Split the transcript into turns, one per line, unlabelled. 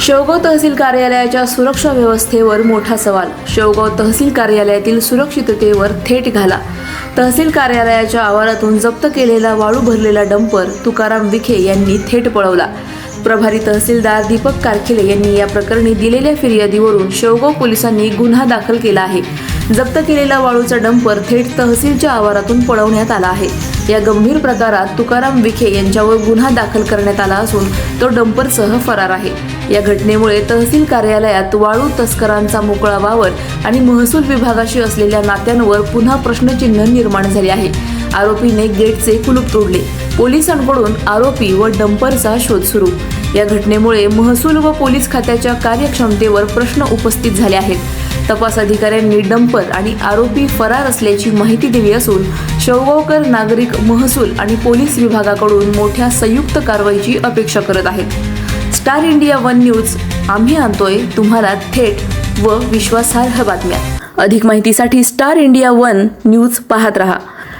शेवगाव तहसील कार्यालयाच्या सुरक्षा व्यवस्थेवर मोठा सवाल. शेवगाव तहसील कार्यालयातील सुरक्षिततेवर थेट घाला. तहसील कार्यालयाच्या आवारातून जप्त केलेला वाळू भरलेला डंपर तुकाराम विखे यांनी थेट पळवला. प्रभारी तहसीलदार दीपक कारखिले यांनी या प्रकरणी दिलेल्या फिर्यादीवरून शेवगाव पोलिसांनी गुन्हा दाखल केला आहे. जप्त केलेला वाळूचा डंपर थेट तहसीलच्या आवारातून पळवण्यात आला आहे. या गंभीर प्रकारात तुकाराम विखे यांच्यावर गुन्हा दाखल करण्यात आला असून तो डंपरसह फरार आहे. या घटनेमुळे तहसील कार्यालयात वाळू तस्करांचा मोकळा वावर आणि महसूल विभागाशी असलेल्या नात्यांवर पुन्हा प्रश्नचिन्ह निर्माण झाले आहे. आरोपीने गेटचे कुलूप तोडले. पोलिसांकडून आरोपी व डंपरचा शोध सुरू. या घटनेमुळे महसूल व पोलीस खात्याच्या कार्यक्षमतेवर प्रश्न उपस्थित झाले आहेत. तपास अधिकाऱ्यांनी डंपर आणि आरोपी फरार असल्याची माहिती दिली असून शेवगावकर नागरिक महसूल आणि पोलीस विभागाकडून मोठ्या संयुक्त कारवाईची अपेक्षा करत आहेत. स्टार इंडिया वन न्यूज आम्ही आणतोय तुम्हाला थेट व विश्वासार्ह बातम्या. अधिक माहितीसाठी स्टार इंडिया वन न्यूज पाहत रहा.